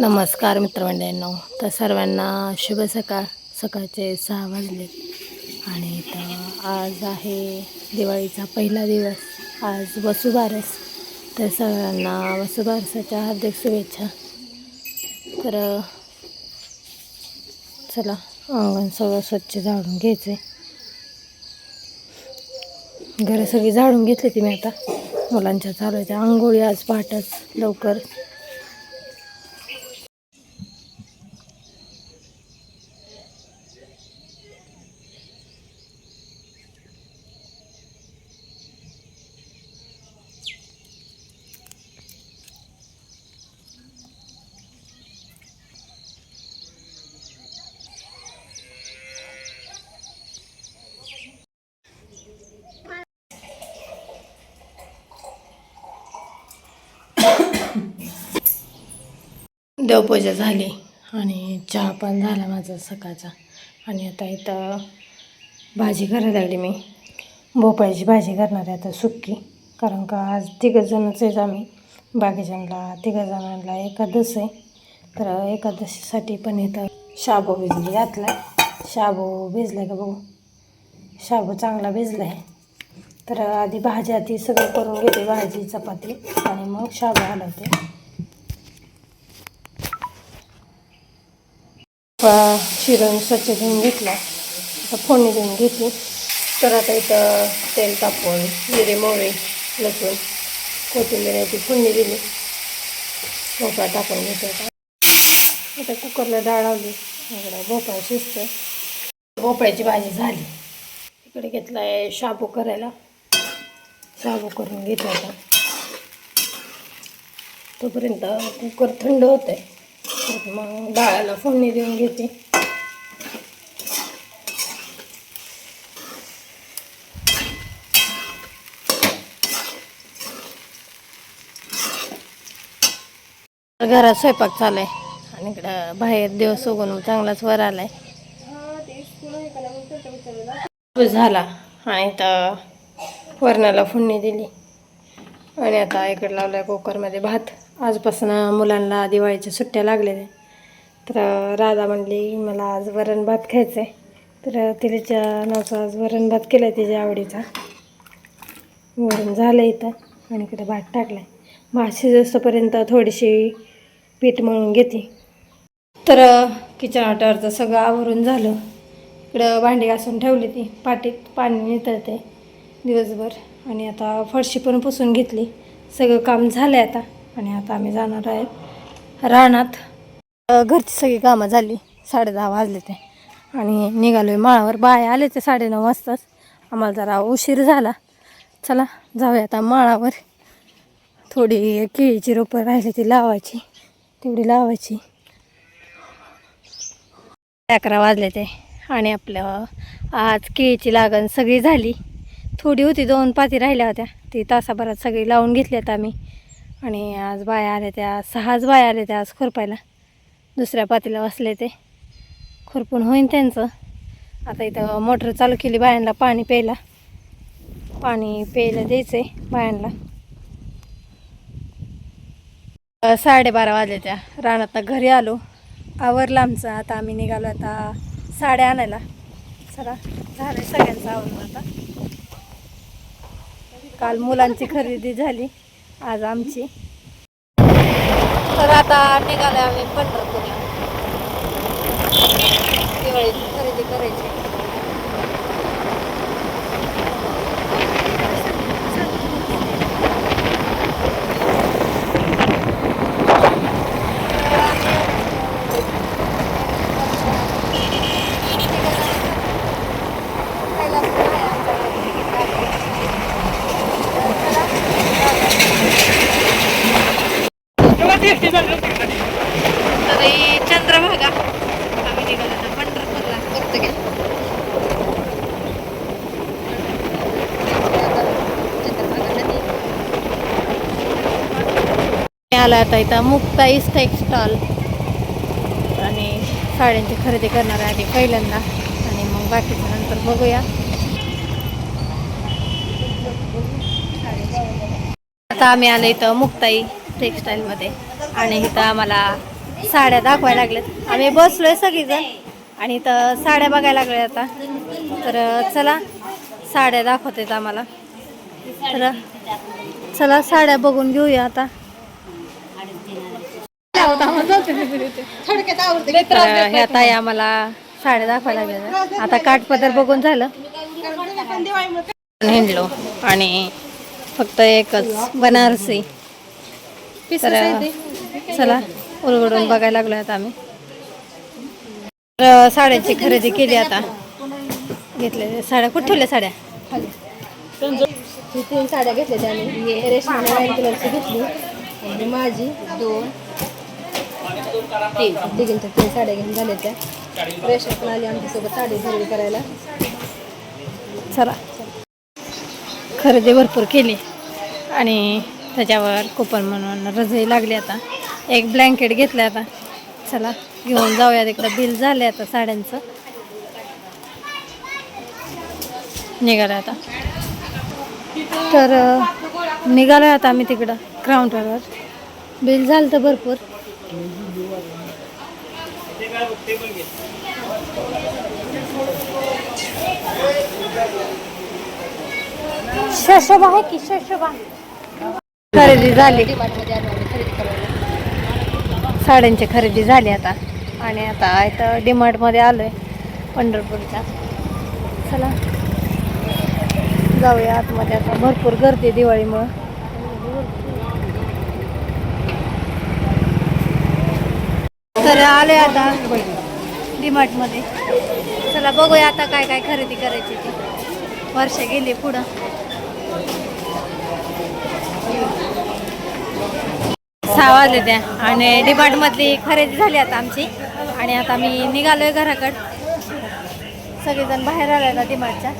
नमस्कार मित्रमंडळींनो. तर सर्वांना शुभ सकाळ. सकाळचे सहा वाजले आणि तर आज आहे दिवाळीचा पहिला दिवस. आज वसुबारस. तर सर्वांना वसुबारसाच्या हार्दिक शुभेच्छा. तर चला अंगण सगळं स्वच्छ झाडून घ्यायचे घरं सगळी झाडून घेतली ती मी आता. मुलांच्या चालवायच्या आंघोळी आज पहाटच लवकर. देवपूजा झाली आणि चहा पण झाला माझा सकाळचा. आणि आता इथं भाजी करायला लागली मी. भोपळ्याची भाजी करणार आहे आता सुक्की. कारण का आज तिघं जणच आहेत आम्ही. बाकीजणला तिघं जणांना एकादश आहे. तर एकादशीसाठी पण इथं शाबू भिजली घातला शाबू भिजला का बघू? शाबू चांगला भिजला आहे तर आधी भाजी आधी सगळं करून घेते भाजी चपाती. आणि मग शाबू हलवते. शिरून स्वच्छ घेऊन घेतला. आता फोडणी देऊन घेतली. तर आता इथं तेल तापवून जिरे मोहरी लसूण कोथिंबीर याची फोडणी दिली. भोपळा टाकून घेतो आता आता कुकरला डाळ लावली. इकडं भोपळा शिस्त भोपळ्याची भाजी झाली. इकडे घेतला आहे शाबू करायला. शाबू करून घेतो आता. तोपर्यंत कुकर थंड होतं आहे मग डाळाला फोडणी देऊन घेते. घरात स्वयंपाक चालाय. आहे आणि इकडं बाहेर दिवस उगून चांगलाच वर आलाय. झाला. आणि तर वरणाला फोडणी दिली. आणि आता इकडे लावलाय कुकरमध्ये भात. आजपासून मुलांना दिवाळीच्या सुट्ट्या लागलेल्या तर राधा म्हणली मला आज वरण भात खायचं आहे तर तिच्या नावाचा आज वरण भात केला आहे तिच्या आवडीचा. वरण झालं इथं आणि इकडे भात टाकला आहे भात शिजोपर्यंत थोडीशी पीठ मळून घेते तर किचन आटरचं सगळं आवरून झालं. इकडं भांडी घासून ठेवली ती पाटीत पाणी नितळते दिवसभर. आणि आता फरशी पण पुसून घेतली. सगळं काम झालं आहे आता. आणि आता आम्ही जाणार आहेत रानात. घरची सगळी कामं झाली साडे दहा वाजले ते. आणि निघालो आहे माळावर. बाय आले ते साडेनऊ वाजताच. आम्हाला जरा उशीर झाला. चला जाऊया आता माळावर. थोडी केळीची रोपं राहिली ती लावायची. तेवढी लावायची. अकरा वाजले ते. आणि आपलं आज केळीची लागण सगळी झाली. थोडी होती दोन पाती राहिल्या होत्या. ती तासाभरात सगळी लावून घेतल्यात आम्ही. आणि आज बाया आल्या त्या सहाच बाया आल्या त्या आज खुरपायला. दुसऱ्या पातीला बसले ते. खुरपून होईन त्यांचं. आता इथं मोटर चालू केली बायांना पाणी प्यायला. पाणी प्यायला द्यायचं आहे बायांना. साडेबारा वाजले त्या. रानात घरी आलो. आवरला आमचं. आता आम्ही निघालो आता साड्या आणायला. चला झालं सगळ्यांचं आवरलं आता. काल मुलांची खरेदी झाली. आज आमची. तर आता निघाले आम्ही पंढरपूरला दिवाळीची खरेदी करायची तरी चंद्रभागा आम्ही निघालो आता पंढरपूरला बघतो घ्या आला आता इथं. मुक्ताईस टेक्स्टॉल आणि साड्यांची खरेदी करणार आहे आधी पहिल्यांदा. आणि मग बाकीचं नंतर बघूया. आता आम्ही आलो इथं मुक्ताई टेक्स्टाईलमध्ये आणि इथं आम्हाला साड्या दाखवायला लागल्यात. आम्ही बसलोय सगळीजण. आणि इथं साड्या बघायला लागल्या आता. तर चला साड्या दाखवतात आम्हाला. तर चला साड्या बघून घेऊया आता. तर ह्या ताई आम्हाला साड्या दाखवायला लागल्या आता काठपदर बघून झालं. हिंडलो आणि फक्त एकच बनारसी. तर चला उलगडून बघायला लागलो आता आम्ही. तर साड्यांची खरेदी केली आता. घेतले साड्या कुठे ठेवल्या साड्या? ही तीन साड्या घेतल्या आम्ही रेशमी लाईन कलरची घेतली. आणि माझी दोन तीन. तिघींच्या तीन साड्या घेऊन झाल्या त्या. रेशम पण आली आमच्यासोबत साडी खरेदी करायला. चला. खरेदी भरपूर केली. आणि त्याच्यावर कुपन म्हणून रजई लागली आता. एक ब्लँकेट घेतलं आता. चला घेऊन जाऊया तिकडं बिल झाले आता साड्यांचं. निघालं आता. तर अं, निघालो आता आम्ही तिकडं काउंटरवर बिल झालं तर भरपूर. शशोबा आहे की शशोबा खरेदी झाली. साड्यांची खरेदी झाली आता. आणि आता इथं डीमार्टमध्ये आलोय पंढरपूरच्या. चला. जाऊया आतमध्ये आता. भरपूर गर्दी आहे दिवाळीमुळं. तर आले आता डीमार्टमध्ये. चला बघूया आता काय काय खरेदी करायची ती. वर्ष गेली पुढं. सहा वाजले त्या. आणि डिमार्टमधली खरेदी झाली आता आमची. आणि आता मी निघालोय घराकडं. सगळेजण बाहेर आले ना डिमार्टच्या.